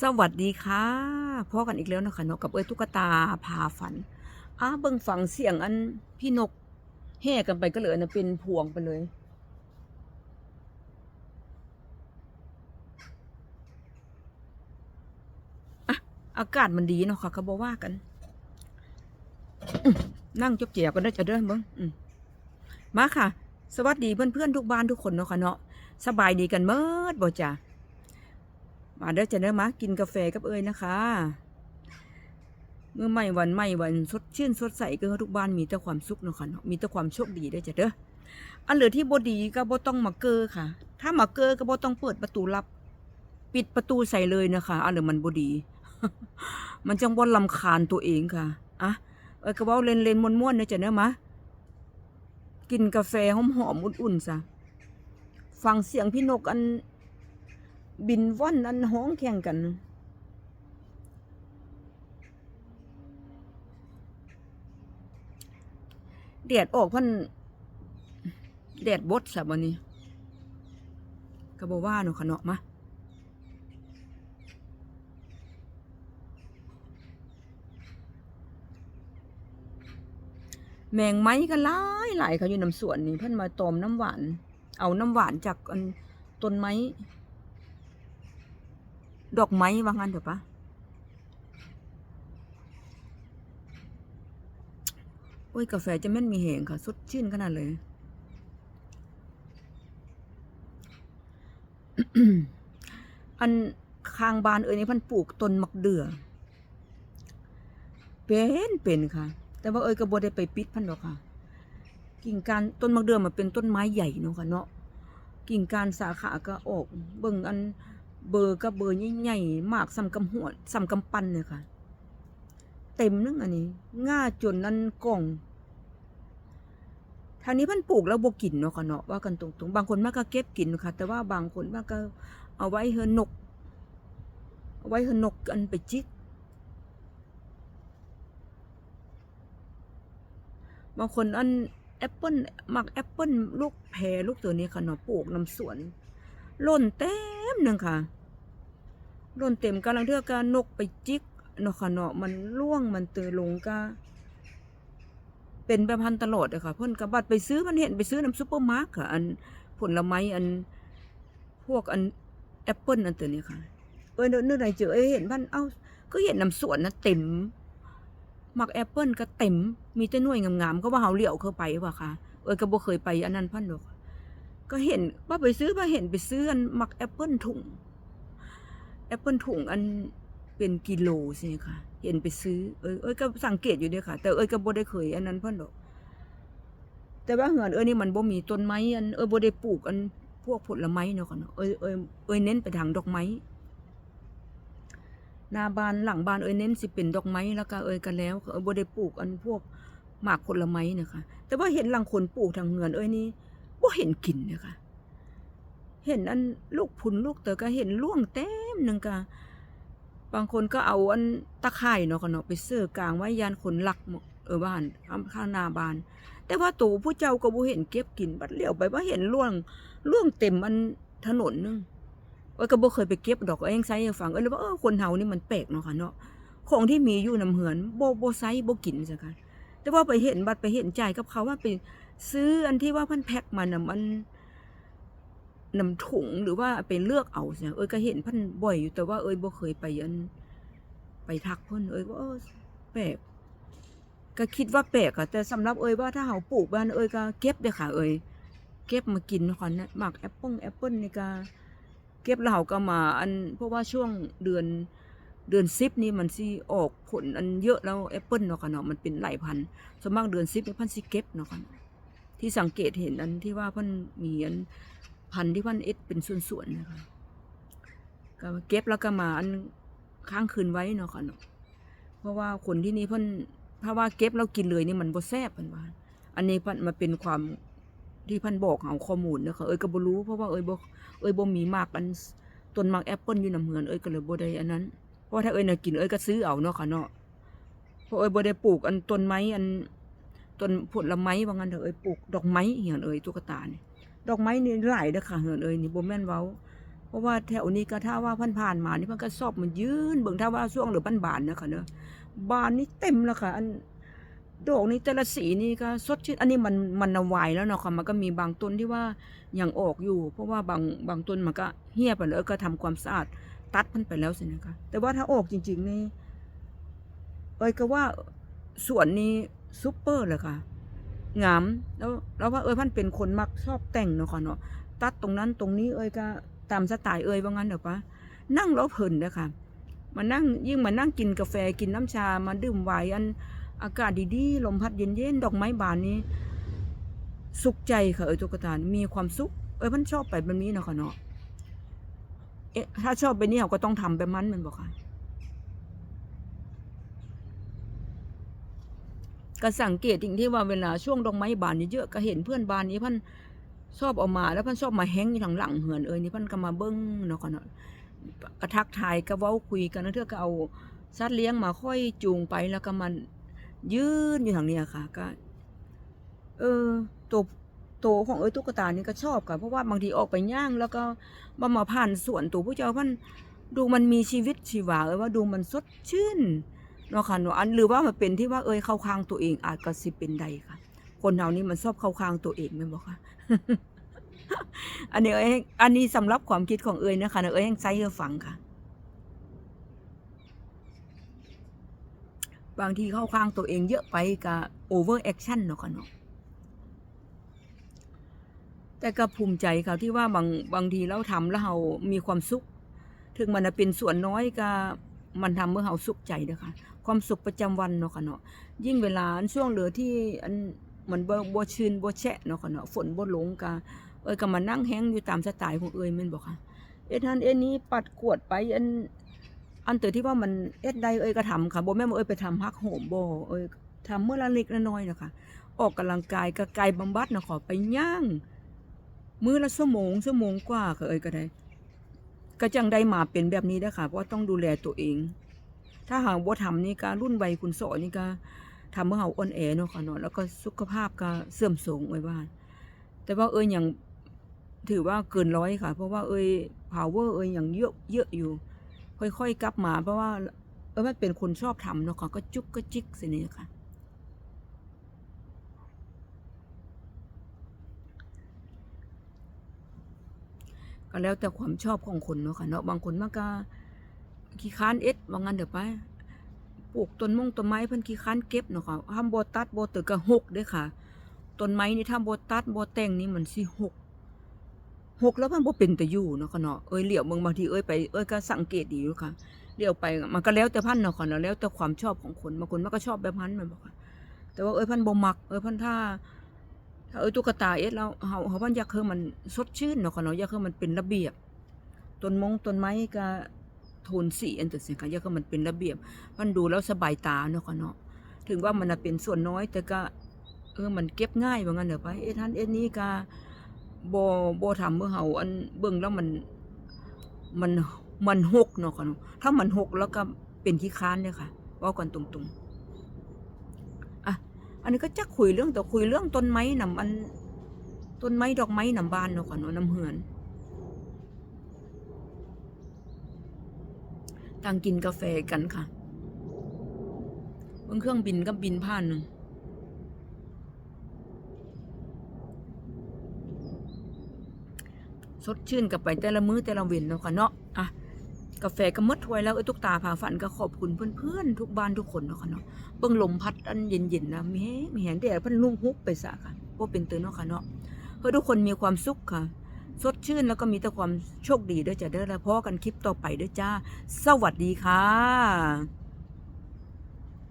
สวัสดีค่ะพ่อกันอีกแล้วนะคะเนาะกับเอ้ยตุ๊กตาพาฝันอ้าเบิ่งฟังเสียงอันพี่นกแห่กันไปก็เลยนะเป็นพวงไปเลยอะอากาศมันดีเนาะค่ะเขาบอกว่ากัน นั่งจบเจียกันได้จะเด้อเบิ่งมาค่ะ สวัสดีเพื่อนๆทุกบ้านทุกคนเนาะค่ะเนาะสบายดีกันเมิดบ่จ้ะ มาเด้อจะเด้อมากินกาแฟกับเอ้ยนะคะเมื่อไม่วันไม่วันสดชื่นสดใสก็ทุกบ้านมีแต่ความสุขเนาะค่ะเนาะมีแต่ความโชคดีได้อจ้ะเด้ออันเหลือที่บดีก็บ่ต้องมาเกอค่ะ ถ้ามาเกอก็บ่ต้องเปิดประตูลับ ปิดประตูใส่เลยนะคะอันเหลือมันบดี มันจังบ่ลำคาญตัวเองค่ะอะเอ้ยก็เว้าเล่นม่วนๆเด้อจ้ะเด้อมากินกาแฟหอมๆอุ่นๆซะฟังเสียงพี่นกอัน บินว่อนอันห้องแข่งกัน แดดออกพันแดดบดสับวันนี้ก็บอว่าเนาะขะเนาะมาแมงไม้ก็หลายหลายเขาอยู่น้ำสวนนี่เพิ่นมาตอมน้ำหวาน เอาน้ำหวานจากต้นไม้ ดอกไม้ว่างั้นเถอะปะโอ้ยกาแฟจะแม่นมีแหงค่ะสดชื่นขนาดเลย อันข้างบานเอ้ยนี่พันปลูกต้นมักเดือเป็นเป็นค่ะ แต่ว่าเอ้ยก็บ่ได้ไปปิดพันดอกค่ะ กิ่งการต้นมักเดือมันเป็นต้นไม้ใหญ่เนาะค่ะเนาะกิ่งการสาขาก็ออกเบิ่งอัน เบอร์กับเบอร์ใหญ่ๆมากสำกำหัวสำกำปั้นเลยค่ะ เต็มนึงอันนี้ง่าจนนั่นกล่องทางนี้พันปลูกแล้วบกินเนาะค่ะเนาะว่ากันตรงๆบางคนมากก็เก็บกินค่ะ แต่ว่าบางคนมากก็เอาไว้เฮอนกเอาไว้เฮอนกอันไปจิกบางคนอันแอปเปิลมักแอปเปิลลูกแพรลูกตัวนี้ค่ะเนาะปลูกน้ำสวน ล่นเต็มหนึ่งค่ะ ล่นเต็มกำลังเทือกกนกไปจิกเนาะค่ะเนาะมันล่วงมันเตอลงก็ เป็นแบบพันตลอดเลยค่ะ เพิ่นกระบัดไปซื้อมันเห็นไปซื้อน้ำซุปเปอร์มาร์ทค่ะ อันผลไม้อันพวกอันแอปเปิลอันตัวนี้ค่ะ เออเนื้อไหนเจอเอ้ยเห็นพันเอ้าก็เห็นน้ำสวนนะเต็มหมักแอปเปิลก็เต็ม มีแต่หน่วยงามๆก็ว่าเฮาเลี้ยวเข้าไปว่ะค่ะ เออก็บ่เคยไปอันนั้นพันดอก ก็เห็นว่าไปซื้อมาเห็นไปซื้ออันหมักแอปเปิลถุง แอปเปิลถุงอันเป็นกิโลใช่ไหมคะเห็นไปซื้อเอยเอ้ยก็สังเกตอยู่ด้อค่ะ แต่เอ้ยก็บ่ได้เคยอันนั้นเพิ่นดอก แต่ว่าเหือนเอ้ยนี่มันบ่มีต้นไม้อันเอ้ยบ่ได้ปลูกอันพวกผลไม้เนาะค่ะเนาะเอ้ยเอ้ยเอ้ยเน้นไปทางดอกไม้หน้าบ้านหลังบ้านเอ้ยเน้นสิเป็นดอกไม้แล้วก็เอ้ยก็แล้วเอ้ยบ่ได้ปลูกอันพวกหมากผลไม้เนะคะแต่ว่าเห็นหลังคนปลูกทางเหือนเอ้ยนี่บ่เห็นกินเนี่ยค่ะ เห็นอันลูกพุนลูกเต๋อก็เห็นล่วงเต็มหนึ่งกะบางคนก็เอาอันตะไคร่เนาะก็เนาะไปเสื้อกลางไว้ยานคนหลักเออบ้านข้างนาบ้าน แต่ว่าตู่ผู้เจ้าก็บ่เห็นเก็บกินบัดเลี้ยวไปว่าเห็นล่วงล่วงเต็มอันถนนนึงเอ้ยก็บ่เคยไปเก็บดอกเอ้ยยังไสให้ฟังเอ้ยเลยว่าเออคนเฮานี่มันแปลกเนาะค่ะเนาะของที่มีอยู่นํเหือนบ่บ่ไสบ่กินซะค่ะแต่ว่าไปเห็นบัดไปเห็นใจกับเขาว่าไปซื้ออันที่ว่าเพันแพ็คมาน่ะมัน นำถุงหรือว่าไปเลือกเอาเสียเอ้ยก็เห็นพันบ่อยอยู่แต่ว่าเอ้ยบ่เคยไปอันไปทักเพิ่นเอ้ยว่าเออแปลกก็คิดว่าแปลกอะแต่สำหรับเอ้ยว่าถ้าเฮาปลูกบ้านเอ้ยก็เก็บเด้อค่ะเอ้ยเก็บมากินนะค่ะนะหมากแอปเปิ้ลแอปเปิ้ลนี่ก็เก็บแล้วเฮาก็มาอันเพราะว่าช่วงเดือนเดือนสิบนี่มันสิออกผลอันเยอะแล้วแอปเปิ้ลเนาะค่ะเนาะมันเป็นหลายพันส่วนมากเดือนสิบนี่พันสิเก็บเนาะค่ะที่สังเกตเห็นอันที่ว่าพันมีอัน พันธุ์ที่เพันเอ็ดเป็นส่วนๆนะคะก็เก็บแล้วก็มาอันค้างคืนไว้เนาะค่ะเนาะเพราะว่าคนที่นี่เพิ่นถ้าว่าเก็บแล้วกินเลยนี่มันบ่แซ่บเพิ่นว่า อันนี้เพันมาเป็นความที่เพันบอกเอาข้อมูลนะคะเอ้ยก็บ่รู้เพราะว่าเอ้ยบ่เอ้ยบ่มีมากอันต้นมากแอปเปิลอยู่นำเหือนเอ้ยก็เลยบ่ได้อันนั้นเพราะถ้าเอ้ยน่ะกินเอ้ยก็ซื้อเอาเนาะค่ะเนาะเพราะเอ้ยบ่ได้ปลูกอันต้นไม้อันต้นผลไม้ว่างั้นเถอะเอ้ยปลูกดอกไม้เหียนเอ้ยตุ๊กตานี่ ดอกไม้นี่หลายเด้อค่ะเหียนเอ้ยนี่บ่แม่นเว้า เพราะว่าแถวนี้ก็ถ้าว่าพันผ่านมานี่เพิ่นก็ชอบมันยืนเบิ่งถ้าว่าช่วงหรือบ้านบานๆนะค่ะเนอะบานนี่เต็มแล้วค่ะ อันดอกนี่แต่ละสีนี่ก็สดชื่นอันนี้มันมันนวายแล้วเนาะค่ะมันก็มีบางต้นที่ว่ายังออกอยู่ เพราะว่าบางบางต้นมันก็เหี่ยไปแล้วก็ทำความสะอาดตัดมันไปแล้วสินะคะแต่ว่าถ้าออกจริง ๆ นี่เอ้ยก็ว่าสวนนี้ซุปเปอร์เลยค่ะ งามแล้วแล้วว่าเอ้ยพันเป็นคนมักชอบแต่งเนาะค่ะเนาะตัดตรงนั้นตรงนี้เอ้ยก็ตามสไตล์เอ้ยว่างั้นเดี๋ยวปะนั่งแล้วเพลินนะคะมานั่งยิ่งมานั่งกินกาแฟกินน้ำชามาดื่มไวน์อันอากาศดีๆลมพัดเย็นๆดอกไม้บานนี้สุขใจค่ะเอ้ยตุ๊กตามีความสุขเอ้ยพันชอบไปแบบนี้เนาะค่ะเนาะเอ๊ะถ้าชอบไปนี่เราก็ต้องทำแบบมันมันบอกค่ะ ก็สังเกตจริงที่ว่าเวลาช่วงดอกไม้บานเยอะๆก็เห็นเพื่อนบานนี้พันชอบออกมาแล้วพันชอบมาแฮงอยู่หลังเหือนเอ้ยนี่พันก็มาเบิ้งเนาะก่อนเนาะกระทักทายก็เว้าคุยกันแล้วเธอก็เอาสัตว์เลี้ยงมาค่อยจูงไปแล้วก็มันยืนอยู่ทางเนี้ยค่ะ ก็ เออตัวตัวของเอ้ยตุ๊กตานี่ก็ชอบค่ะเพราะว่าบางทีออกไปย่าง แล้วก็มามาผ่านสวนตัวผู้เจ้ามันดูมันมีชีวิตชีวาเอ้ยว่าดูมันสดชื่น เนาะค่ะเนาะอันหรือว่ามันเป็นที่ว่าเอ้ยเข้าข้างตัวเองอาจก็สิเป็นใดค่ะ คนเฮานี่มันชอบเข้าข้างตัวเองแม่นบ่ค่ะอันนี้เอ้ยอันนี้สำหรับความคิดของเอ้ยนะคะเอ้ยยังใจเอฟังค่ะ บางทีเข้าข้างตัวเองเยอะไปก็โอเวอร์แอคชั่นเนาะค่ะเนาะแต่ก็ภูมิใจค่ะที่ว่าบางบางทีเราทำแล้วเรามีความสุข ถึงมันจะเป็นส่วนน้อยก็ มันทำเมื่อเราสุขใจเด้อค่ะ ความสุขประจำวันเนาะค่ะเนาะยิ่งเวลาอันช่วงเหลือที่อันมันบ่บ่ชื้นบ่แฉะเนาะค่ะเนาะฝนบ่ลงก็เอ้ยก็มานั่งแฮงอยู่ตามสไตล์ของเอ้ยแม่นบ่ค่ะเอ็ดนั้นเอ็ดนี้ปัดกวดไปอันอันเตอที่ว่ามันเอ็ดใดเอ้ยก็ทำค่ะบ่แม่นเอ้ยไปทำฮักโหมบ่เอ้ยทำเมื่อละเล็กละน้อยเนาะค่ะออกกำลังกายก็กายบำบัดเนาะขอไปย่างมื้อละชั่วโมงชั่วโมงกว่าก็เอ้ยก็ได้ ก็จังได้มาเป็นแบบนี้เด้ค่ะเพราะต้องดูแลตัวเอง ถ้าหากบ่ทำนี่การรุ่นวัยคุณสอนี่ก็ทำให้เราอ่อนแอเนาะค่ะเนาะแล้วก็สุขภาพก็เสื่อมโทรมไว้บ้าน แต่ว่าเอ้ยยังถือว่าเกินร้อยค่ะ เพราะว่าเอ้ย power เอ้ยยังเยอะเยอะอยู่ ค่อยๆกลับมาเพราะว่าเอ้ยมันเป็นคนชอบทำเนาะค่ะก็จุกก็จิกสินี่ค่ะ ก็แล้วแต่ความชอบของคนเนาะค่ะเนาะบางคนมันก็ขี้ค้านเอ็ดว่างั้นเดี๋ยวไปปลูกต้นมงต้นไม้เพิ่นขี้ค้านเก็บเนาะค่ะทำโบตัดบ่ตึกก็หกด้อค่ะต้นไม้นี่ถ้าบ่ตัดบ่แต่งนี่มันสิหกหกแล้วมันบ่เป็นแต่อยู่เนาะค่ะเนาะเอ้ยเหลียวเบิ่งบางทีเอ้ยไปเอ้ยก็สังเกตดีอยู่ค่ะเลี้ยวไปมันก็แล้วแต่พันเนาะค่ะเนาะแล้วแต่ความชอบของคนบางคนมันก็ชอบแบบนั้นม่นบ่ค่ะแต่ว่าเอ้ยพันบ่มักเอ้ยพันถ้า ถ้าเอ้ยตุ๊กตาเอ็ดแล้วเฮาเฮาว่าอยากให้มันสดชื่นเนาะค่ะเนาะอยากให้มันเป็นระเบียบต้นมงต้นไม้ก็โทนสีอันตัดสินค่ะอยากให้มันเป็นระเบียบ มันดูแล้วสบายตาเนาะค่ะเนาะถึงว่ามันน่ะเป็นส่วนน้อย แต่ก็เออมันเก็บง่ายว่างั้นเด้อไปเอ็ดทันเอ็ดนี้ก็บ่บ่ทำเมื่อเฮาอันเบิ่งแล้วมันมันมันหกเนาะค่ะเนาะถ้ามันหกแล้วก็เป็นขี้ค้านเด้อค่ะว้ากันตรงๆ อันนี้ก็จักคุยเรื่องแต่คุยเรื่องต้นไม้หนำอันต้นไม้ดอกไม้หนำบานเนาะค่ะเนาะนำเหือนต่างกินกาแฟกันค่ะบนเครื่องบินก็บินผ่านหนึ่งสดชื่นกับไปแต่ละมื้อแต่ละเว้นเนาะค่ะเนาะ กาแฟก็มดถ้วยแล้วไอ้ยทุกตาพาฝันก็ขอบคุณเพื่อนๆทุกบ้านทุกคนเนาะค่ะเนาะเบิ่งลมพัดอันเย็นๆนะมีแฮงมีแหงแต่เพิ่นลุ่มฮุบไปซะค่ะบ่เป็นตื่นเนาะค่ะเนาะเพื่อทุกคนมีความสุขค่ะ สดชื่นแล้วก็มีแต่ความโชคดีด้วยจ้ะเด้อแล้วพอกันคลิปต่อไปด้วยจ้า สวัสดีค่ะ